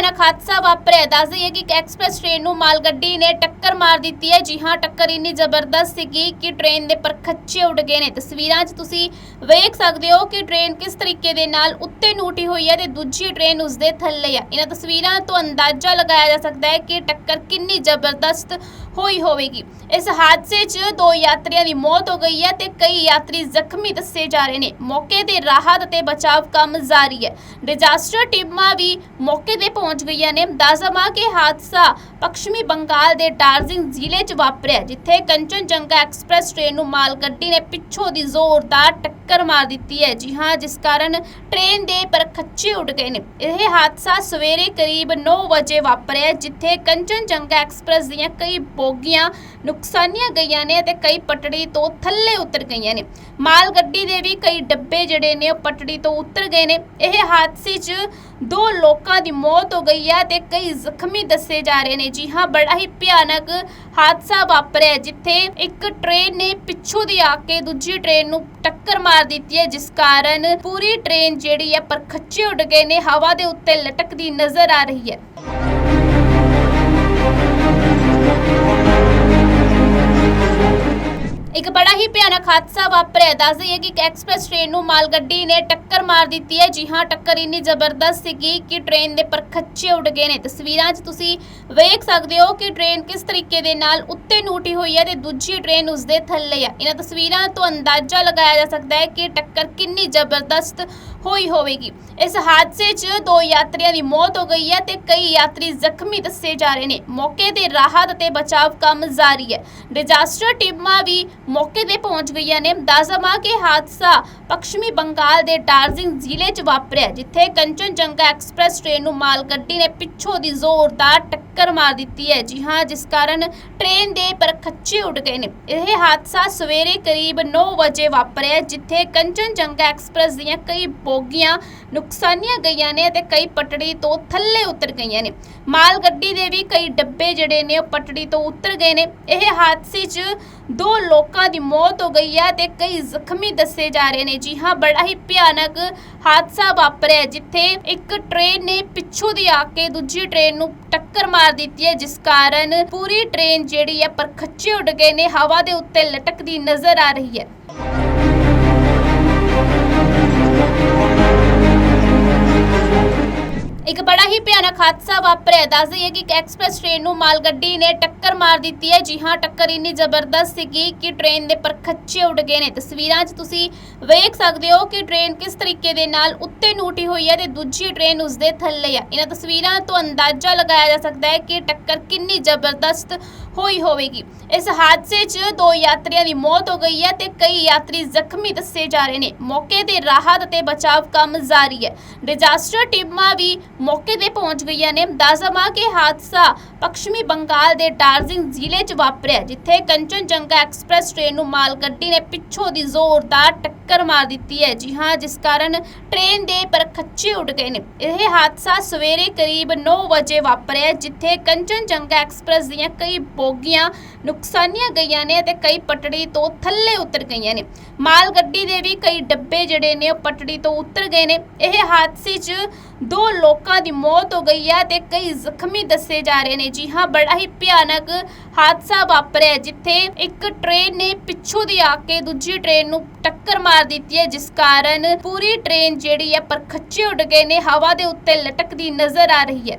ਭਿਆਨਕ ਹਾਦਸਾ ਵਾਪਰਿਆ। ਦੱਸ ਦਈਏ ਕਿ ਇੱਕ ਐਕਸਪ੍ਰੈਸ ਟ੍ਰੇਨ ਨੂੰ ਮਾਲ ਗੱਡੀ ਨੇ ਟੱਕਰ ਮਾਰ ਦਿੱਤੀ ਹੈ। ਜੀ ਹਾਂ, ਟੱਕਰ ਇੰਨੀ ਜ਼ਬਰਦਸਤ ਸੀਗੀ ਕਿ ਟ੍ਰੇਨ ਦੇ ਪਰਖੱਚੇ ਉੱਡ ਗਏ ਨੇ। ਤਸਵੀਰਾਂ 'ਚ ਤੁਸੀਂ ਵੇਖ ਸਕਦੇ ਹੋ ਕਿ ਟ੍ਰੇਨ ਕਿਸ ਤਰੀਕੇ ਦੇ ਨਾਲ ਉੱਤੇ ਨੂੰ ਉੱਠੀ ਹੋਈ ਹੈ ਤੇ ਦੂਜੀ ਟ੍ਰੇਨ ਉਸ ਦੇ ਥੱਲੇ ਹੈ ਇਹਨਾਂ ਤਸਵੀਰਾਂ ਤੋਂ ਅੰਦਾਜ਼ਾ ਲਗਾਇਆ ਜਾ ਸਕਦਾ ਹੈ ਕਿ ਟੱਕਰ ਕਿੰਨੀ ਜ਼ਬਰਦਸਤ ਹੋਈ ਹੋਵੇਗੀ। ਇਸ ਹਾਦਸੇ 'ਚ ਦੋ ਯਾਤਰੀਆਂ ਦੀ ਮੌਤ ਹੋ ਗਈ ਹੈ ਤੇ ਕਈ ਯਾਤਰੀ ਜ਼ਖਮੀ ਦੱਸੇ ਜਾ ਰਹੇ ਨੇ। ਮੌਕੇ ਤੇ ਰਾਹਤ ਅਤੇ ਬਚਾਵ ਕੰਮ ਜਾਰੀ ਹੈ। ਡਿਜ਼ਾਸਟਰ ਟੀਮਾਂ ਵੀ ਮੌਕੇ ਤੇ ਪਹੁੰਚ ਗਈਆਂ ਨੇ। ਦੱਸਦਮਾ ਕਿ ਹਾਦਸਾ ਪੱਛਮੀ ਬੰਗਾਲ ਦੇ ਡਾਰਜਿੰਗ ਜ਼ਿਲ੍ਹੇ 'ਚ ਵਾਪਰਿਆ, ਜਿੱਥੇ ਕੰਚਨਜੰਗਾ ਐਕਸਪ੍ਰੈਸ ਟ੍ਰੇਨ ਨੂੰ ਮਾਲ ਗੱਡੀ ਨੇ ਪਿੱਛੋਂ ਦੀ ਜ਼ੋਰਦਾਰ ਟੱਕਰ ਮਾਰ ਦਿੱਤੀ ਹੈ। ਜੀ ਹਾਂ, ਜਿਸ ਕਾਰਨ ਟ੍ਰੇਨ ਦੇ ਪਰਖੱਚੇ ਉੱਡ ਗਏ ਨੇ। ਇਹ ਹਾਦਸਾ ਸਵੇਰੇ ਕਰੀਬ 9 ਵਜੇ ਵਾਪਰਿਆ, ਜਿੱਥੇ ਕੰਚਨਜੰਗਾ ਐਕਸਪ੍ਰੈਸ ਦੀਆਂ ਕਈ ਬੋਗੀਆਂ ਨੁਕਸਾਨੀਆਂ ਗਈਆਂ ਨੇ ਅਤੇ ਕਈ ਪਟੜੀ ਤੋਂ ਥੱਲੇ ਉਤਰ ਗਈਆਂ ਨੇ। ਮਾਲ ਗੱਡੀ ਦੇ ਵੀ ਕਈ ਡੱਬੇ ਜਿਹੜੇ ਨੇ, ਉਹ ਪਟੜੀ ਤੋਂ ਉਤਰ ਗਏ ਨੇ। ਇਹ ਹਾਦਸੇ 'ਚ ਦੋ ਲੋਕਾਂ ਦੀ ਮੌਤ ਹੋ ਗਈ ਹੈ ਤੇ ਕਈ ਜ਼ਖਮੀ ਦੱਸੇ ਜਾ ਰਹੇ ਨੇ। ਜੀ ਹਾਂ, ਬੜਾ ਹੀ ਭਿਆਨਕ ਹਾਦਸਾ ਵਾਪਰਿਆ ਜਿੱਥੇ ਇੱਕ ਟ੍ਰੇਨ ਨੇ ਪਿੱਛੋਂ ਦੀ ਆ ਕੇ ਦੂਜੀ ਟ੍ਰੇਨ ਨੂੰ ਟੱਕਰ ਮਾਰ ਦਿੱਤੀ ਹੈ, ਜਿਸ ਕਾਰਨ ਪੂਰੀ ਟ੍ਰੇਨ ਜਿਹੜੀ ਹੈ, ਪਰਖੱਚੇ ਉੱਡ ਗਏ ਨੇ, ਹਵਾ ਦੇ ਉੱਤੇ ਲਟਕਦੀ ਨਜ਼ਰ ਆ ਰਹੀ ਹੈ। ਹੀ ਭਿਆਨਕ ਹਾਦਸਾ ਵਾਪਰਿਆ ਦੱਸ ਦਈਏ ਕਿ ਇੱਕ ਐਕਸਪ੍ਰੈਸ ਟ੍ਰੇਨ ਨੂੰ ਮਾਲ ਗੱਡੀ ਨੇ ਟੱਕਰ ਮਾਰ ਦਿੱਤੀ ਹੈ। ਜੀ ਹਾਂ, ਟੱਕਰ ਇੰਨੀ ਜ਼ਬਰਦਸਤ ਸੀਗੀ ਕਿ ਟ੍ਰੇਨ ਦੇ ਪਰਖੱਚੇ ਉੱਡ ਗਏ ਨੇ। ਤਸਵੀਰਾਂ 'ਚ ਤੁਸੀਂ ਵੇਖ ਸਕਦੇ ਹੋ ਕਿ ਟ੍ਰੇਨ ਕਿਸ ਤਰੀਕੇ ਦੇ ਨਾਲ ਉੱਤੇ ਨੂਟੀ ਹੋਈ ਹੈ ਤੇ ਦੂਜੀ ਟ੍ਰੇਨ ਉਸ ਦੇ ਥੱਲੇ ਹੈ। ਇਹਨਾਂ ਤਸਵੀਰਾਂ ਤੋਂ ਅੰਦਾਜ਼ਾ ਲਗਾਇਆ ਜਾ ਸਕਦਾ ਹੈ ਕਿ ਟੱਕਰ ਕਿੰਨੀ ਜ਼ਬਰਦਸਤ ਹੋਈ ਹੋਵੇਗੀ। ਇਸ ਹਾਦਸੇ 'ਚ ਦੋ ਯਾਤਰੀਆਂ ਦੀ ਮੌਤ ਹੋ ਗਈ ਹੈ ਤੇ ਕਈ ਯਾਤਰੀ ਜ਼ਖਮੀ ਦੱਸੇ ਜਾ ਰਹੇ ਨੇ। ਮੌਕੇ ਤੇ ਰਾਹਤ ਅਤੇ ਬਚਾਅ ਕੰਮ ਜਾਰੀ ਹੈ। ਡਿਜ਼ਾਸਟਰ ਟੀਮਾਂ ਵੀ ਮੌਕੇ ਤੇ ਪਹੁੰਚ ਗਈਆਂ ਨੇ। ਦੱਸਦਮਾ ਕਿ ਹਾਦਸਾ ਪੱਛਮੀ ਬੰਗਾਲ ਦੇ ਡਾਰਜਿੰਗ ਜ਼ਿਲ੍ਹੇ 'ਚ ਵਾਪਰਿਆ ਜਿੱਥੇ ਕੰਚਨਜੰਗਾ ਐਕਸਪ੍ਰੈਸ ਟ੍ਰੇਨ ਨੂੰ ਮਾਲ ਗੱਡੀ ਨੇ ਪਿੱਛੋਂ ਦੀ ਜ਼ੋਰਦਾਰ ਟੱਕਰ ਮਾਰ ਦਿੱਤੀ ਹੈ। ਜੀ ਹਾਂ, ਜਿਸ ਕਾਰਨ ਟ੍ਰੇਨ ਦੇ ਪਰਖੱਚੇ ਉੱਡ ਗਏ ਨੇ। ਇਹ ਹਾਦਸਾ ਸਵੇਰੇ ਕਰੀਬ 9 ਵਜੇ ਵਾਪਰਿਆ ਜਿੱਥੇ ਕੰਚਨਜੰਗਾ ਐਕਸਪ੍ਰੈਸ ਦੀਆਂ ਕਈ ਬੋਗੀਆਂ ਨੁਕਸਾਨੀਆਂ ਗਈਆਂ ਨੇ ਤੇ ਕਈ ਪਟੜੀ ਤੋਂ ਥੱਲੇ ਉਤਰ ਗਈਆਂ ਨੇ। ਮਾਲ ਗੱਡੀ ਦੇ ਵੀ ਕਈ ਡੱਬੇ ਜਿਹੜੇ ਨੇ ਉਹ ਪਟੜੀ ਤੋਂ ਉਤਰ ਗਏ ਨੇ। ਇਹ ਹਾਦਸੇ 'ਚ ਦੋ ਲੋਕਾਂ ਦੀ ਮੌਤ ਹੋ ਗਈ ਹੈ ਤੇ ਕਈ ਜ਼ਖਮੀ ਦੱਸੇ ਜਾ ਰਹੇ ਨੇ। ਜੀ ਹਾਂ, ਬੜਾ ਹੀ ਭਿਆਨਕ ਹਾਦਸਾ ਵਾਪਰਿਆ ਜਿੱਥੇ ਇੱਕ ਟ੍ਰੇਨ ਨੇ ਪਿੱਛੋਂ ਦੀ ਆ ਕੇ ਦੂਜੀ ਟ੍ਰੇਨ ਨੂੰ ਟੱਕਰ ਮਾਰ ਦਿੱਤੀ ਹੈ, ਜਿਸ ਕਾਰਨ ਪੂਰੀ ਟ੍ਰੇਨ ਜਿਹੜੀ ਹੈ ਪਰਖੱਚੇ ਉੱਡ ਗਏ ਨੇ, ਹਵਾ ਦੇ ਉੱਤੇ ਲਟਕਦੀ ਨਜ਼ਰ ਆ ਰਹੀ ਹੈ। ਇੱਕ ਬੜਾ ਹੀ ਭਿਆਨਕ ਹਾਦਸਾ ਵਾਪਰਿਆ। ਦੱਸ ਦਈਏ ਕਿ ਇੱਕ ਐਕਸਪ੍ਰੈਸ ਟ੍ਰੇਨ ਨੂੰ ਮਾਲ ਗੱਡੀ ਨੇ ਟੱਕਰ ਮਾਰ ਦਿੱਤੀ ਹੈ। ਜੀ ਹਾਂ, ਟੱਕਰ ਇੰਨੀ ਜ਼ਬਰਦਸਤ ਸੀਗੀ ਕਿ ਟ੍ਰੇਨ ਦੇ ਪਰਖੱਚੇ ਉੱਡ ਗਏ ਨੇ। ਤਸਵੀਰਾਂ 'ਚ ਤੁਸੀਂ ਵੇਖ ਸਕਦੇ ਹੋ ਕਿ ਟ੍ਰੇਨ ਕਿਸ ਤਰੀਕੇ ਦੇ ਨਾਲ ਉੱਤੇ ਨੂੰ ਉੱਠੀ ਹੋਈ ਹੈ ਤੇ ਦੂਜੀ ਟ੍ਰੇਨ ਉਸ ਦੇ ਥੱਲੇ ਹੈ ਇਹਨਾਂ ਤਸਵੀਰਾਂ ਤੋਂ ਅੰਦਾਜ਼ਾ ਲਗਾਇਆ ਜਾ ਸਕਦਾ ਹੈ ਕਿ ਟੱਕਰ ਕਿੰਨੀ ਜ਼ਬਰਦਸਤ ਹੋਈ ਹੋਵੇਗੀ। ਇਸ ਹਾਦਸੇ 'ਚ ਦੋ ਯਾਤਰੀਆਂ ਦੀ ਮੌਤ ਹੋ ਗਈ ਹੈ ਤੇ ਕਈ ਯਾਤਰੀ ਜ਼ਖਮੀ ਦੱਸੇ ਜਾ ਰਹੇ ਨੇ। ਮੌਕੇ ਤੇ ਰਾਹਤ ਅਤੇ ਬਚਾਵ ਕੰਮ ਜਾਰੀ ਹੈ। ਡਿਜ਼ਾਸਟਰ ਟੀਮਾਂ ਵੀ ਮੌਕੇ ਤੇ ਪਹੁੰਚ ਗਈਆਂ ਨੇ। ਦੱਸਦਮਾ ਕਿ ਹਾਦਸਾ ਪੱਛਮੀ ਬੰਗਾਲ ਦੇ ਡਾਰਜਿੰਗ ਜ਼ਿਲ੍ਹੇ 'ਚ ਵਾਪਰਿਆ ਜਿੱਥੇ ਕੰਚਨਜੰਗਾ ਐਕਸਪ੍ਰੈਸ ਟ੍ਰੇਨ ਨੂੰ ਮਾਲ ਗੱਡੀ ਨੇ ਪਿੱਛੋਂ ਦੀ ਜ਼ੋਰਦਾਰ ਟੱਕਰ ਮਾਰ ਦਿੱਤੀ ਹੈ। ਜੀ ਹਾਂ, ਜਿਸ ਕਾਰਨ ਟ੍ਰੇਨ ਦੇ ਪਰਖੱਚੇ ਉੱਡ ਗਏ ਨੇ। ਇਹ ਹਾਦਸਾ ਸਵੇਰੇ ਕਰੀਬ 9 ਵਜੇ ਵਾਪਰਿਆ ਜਿੱਥੇ ਕੰਚਨਜੰਗਾ ਐਕਸਪ੍ਰੈਸ ਦੀਆਂ ਕਈ ਬੋਗੀਆਂ ਨੁਕਸਾਨੀਆਂ ਗਈਆਂ ਨੇ ਅਤੇ ਕਈ ਪਟੜੀ ਤੋਂ ਥੱਲੇ ਉਤਰ ਗਈਆਂ ਨੇ। ਮਾਲ ਗੱਡੀ ਦੇ ਵੀ ਕਈ ਡੱਬੇ ਜਿਹੜੇ ਨੇ, ਉਹ ਪਟੜੀ ਤੋਂ ਉਤਰ ਗਏ ਨੇ। ਇਹ ਹਾਦਸੇ 'ਚ ਦੋ ਲੋਕ ਲੋਕਾਂ ਦੀ ਮੌਤ ਹੋ ਗਈ ਹੈ ਤੇ ਕਈ ਜ਼ਖਮੀ ਦੱਸੇ ਜਾ ਰਹੇ ਨੇ। ਜੀ ਹਾਂ, ਬੜਾ ਹੀ ਭਿਆਨਕ ਹਾਦਸਾ ਵਾਪਰਿਆ ਜਿੱਥੇ ਇੱਕ ਟ੍ਰੇਨ ਨੇ ਪਿੱਛੋਂ ਦੀ ਆ ਕੇ ਦੂਜੀ ਟ੍ਰੇਨ ਨੂੰ ਟੱਕਰ ਮਾਰ ਦਿੱਤੀ ਹੈ, ਜਿਸ ਕਾਰਨ ਪੂਰੀ ਟ੍ਰੇਨ ਜਿਹੜੀ ਹੈ ਪਰਖੱਚੇ ਉੱਡ ਗਏ ਨੇ, ਹਵਾ ਦੇ ਉੱਤੇ ਲਟਕਦੀ ਨਜ਼ਰ ਆ ਰਹੀ ਹੈ।